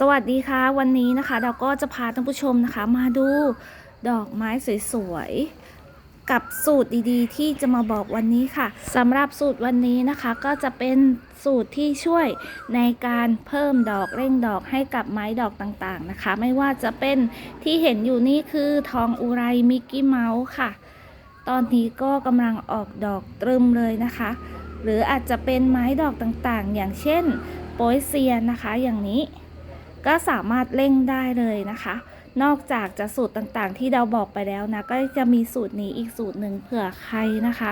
สวัสดีค่ะ วันนี้นะคะเราก็จะพาท่านผู้ชมนะคะ มาดูดอกไม้สวยๆ กับสูตรดีๆ ที่จะมาบอกวันนี้ค่ะสำหรับสูตรวันนี้นะคะก็จะเป็นสูตรที่ช่วยในการเพิ่มดอกเร่งดอกให้กับไม้ดอกต่างๆนะคะ ไม่ว่าจะเป็นที่เห็นอยู่นี่คือทองอุไรมิกกี้เมาส์ค่ะ ตอนนี้ก็กำลังออกดอกตรึมเลยนะคะ หรืออาจจะเป็นไม้ดอกต่างๆ อย่างเช่นโปยเซียนนะคะอย่างนี้ ก็สามารถเร่งได้เลยนะคะ นอกจากจะสูตรต่างๆ ที่เราบอกไปแล้วนะ ก็จะมีสูตรนี้อีกสูตรหนึ่งเผื่อใครนะคะ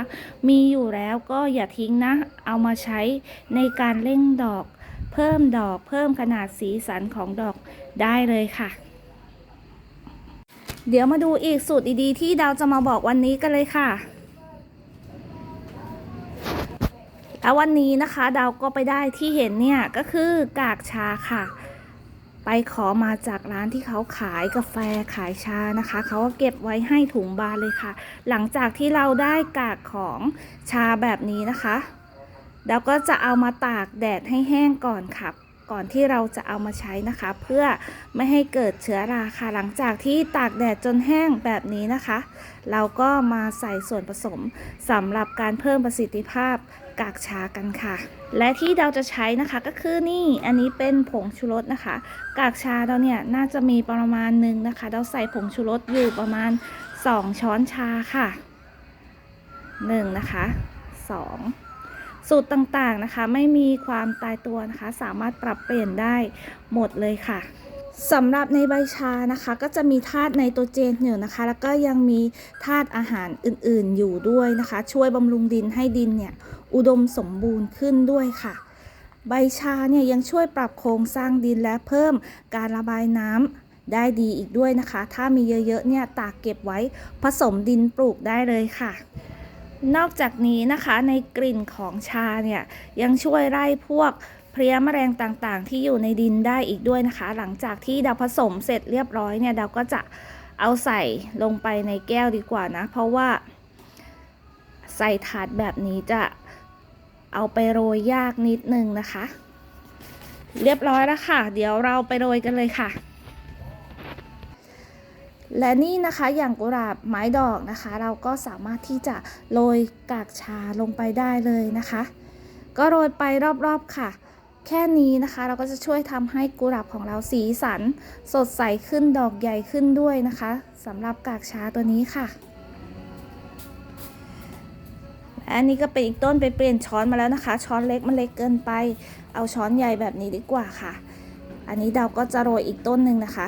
มีอยู่แล้วก็อย่าทิ้งนะ เอามาใช้ในการเร่งดอก เพิ่มดอก เพิ่มขนาดสีสันของดอกได้เลยค่ะเดี๋ยวมาดูอีกสูตรดีๆ ที่ดาวจะมาบอกวันนี้กันเลยค่ะ แล้ววันนี้นะคะ ดาวก็ไปได้ที่เห็นเนี่ยก็คือกากชาค่ะ ไปขอมาจากร้านที่เขาขายกาแฟขายชานะคะ เขาก็เก็บไว้ให้ถุงบานเลยค่ะ หลังจากที่เราได้กากของชาแบบนี้นะคะเราก็จะเอามาตากแดดให้แห้งก่อนค่ะ ก่อนที่เราจะเอามาใช้นะคะ เพื่อไม่ให้เกิดเชื้อราค่ะหลังจากที่ตากแดดจนแห้งแบบนี้นะคะ เราก็มาใส่ส่วนผสมสำหรับการเพิ่มประสิทธิภาพกากชากันค่ะ และที่เราจะใช้นะคะก็คือนี่อันนี้เป็นผงชูรสนะคะ กากชาเราเนี่ยน่าจะมีประมาณหนึ่งนะคะ เราใส่ผงชูรสอยู่ประมาณ 2 ช้อนชาค่ะ 1 นะคะ 2 สูตรต่างๆนะคะ ไม่มีความตายตัวนะคะ สามารถปรับเปลี่ยนได้หมดเลยค่ะสำหรับในใบชานะคะ ก็จะมีธาตุไนโตรเจนอยู่นะคะ แล้วก็ยังมีธาตุอาหารอื่นๆอยู่ด้วยนะคะ ช่วยบำรุงดินให้ดินเนี่ยอุดมสมบูรณ์ขึ้นด้วยค่ะ ใบชาเนี่ยยังช่วยปรับโครงสร้างดินและเพิ่มการระบายน้ำได้ดีอีกด้วยนะคะ ถ้ามีเยอะๆเนี่ยตากเก็บไว้ผสมดินปลูกได้เลยค่ะ นอกจากนี้นะคะในกลิ่นของชาเนี่ยยังช่วยไล่พวกเพลี้ยแมลงต่างๆ ที่อยู่ในดินได้อีกด้วยนะคะ หลังจากที่ดาวผสมเสร็จเรียบร้อยเนี่ยดาวก็จะเอาใส่ลงไปในแก้วดีกว่านะ เพราะว่าใส่ถาดแบบนี้จะเอาไปโรยยากนิดนึงนะคะ เรียบร้อยแล้วค่ะ เดี๋ยวเราไปโรยกันเลยค่ะ และนี่นะคะอย่างกุหลาบไม้ดอกนะคะ เราก็สามารถที่จะโรยกากชาลงไปได้เลยนะคะ ก็โรยไปรอบๆค่ะ แค่นี้นะคะเราก็จะช่วยทำให้กุหลาบของเราสีสัน สดใสขึ้นดอกใหญ่ขึ้นด้วยนะคะสำหรับกากชาตัวนี้ค่ะอันนี้ก็เป็นอีกต้นไปเปลี่ยนช้อนมาแล้วนะคะ ช้อนเล็กมันเล็กเกินไป เอาช้อนใหญ่แบบนี้ดีกว่าค่ะ อันนี้เราก็จะโรยอีกต้นหนึ่งนะคะ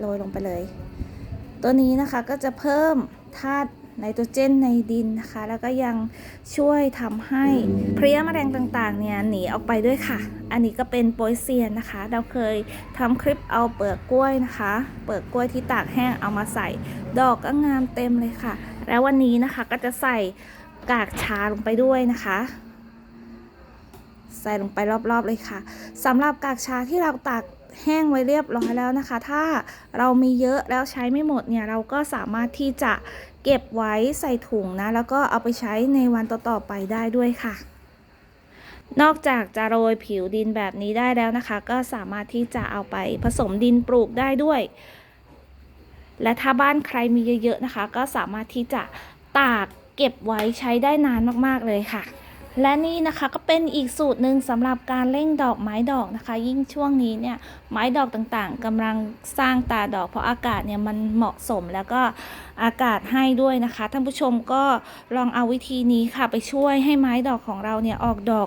โรยลงไปเลย ตัวนี้นะคะก็จะเพิ่มธาตุไนโตรเจนในดินนะคะ แล้วก็ยังช่วยทำให้เพลี้ยแมลงต่างๆเนี่ยหนีออกไปด้วยค่ะ อันนี้ก็เป็นโปยเซียนนะคะ เราเคยทำคลิปเอาเปลือกกล้วยนะคะ เปลือกกล้วยที่ตากแห้งเอามาใส่ ดอกก็งามเต็มเลยค่ะ แล้ววันนี้นะคะก็จะใส่กากชาลงไปด้วยนะคะ ใส่ลงไปรอบๆเลยค่ะสำหรับกากชาที่เราตาก แห้งไว้เรียบร้อยแล้วนะคะ ถ้าเรามีเยอะแล้วใช้ไม่หมดเนี่ยเราก็สามารถที่จะเก็บไว้ใส่ถุงนะ แล้วก็เอาไปใช้ในวันต่อๆไปได้ด้วยค่ะ นอกจากจะโรยผิวดินแบบนี้ได้แล้วนะคะ ก็สามารถที่จะเอาไปผสมดินปลูกได้ด้วย และถ้าบ้านใครมีเยอะๆนะคะ ก็สามารถที่จะตากเก็บไว้ใช้ได้นานมากๆเลยค่ะ และนี่นะคะก็เป็นอีกสูตรหนึ่งสำหรับการเร่งดอกไม้ดอกนะคะ ยิ่งช่วงนี้เนี่ยไม้ดอกต่างๆกำลังสร้างตาดอก เพราะอากาศเนี่ยมันเหมาะสมแล้วก็อากาศให้ด้วยนะคะท่านผู้ชมก็ลองเอาวิธีนี้ค่ะไปช่วยให้ไม้ดอกของเราเนี่ยออกดอก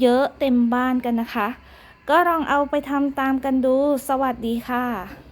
เยอะๆเต็มบ้านกันนะคะ ก็ลองเอาไปทำตามกันดูสวัสดีค่ะ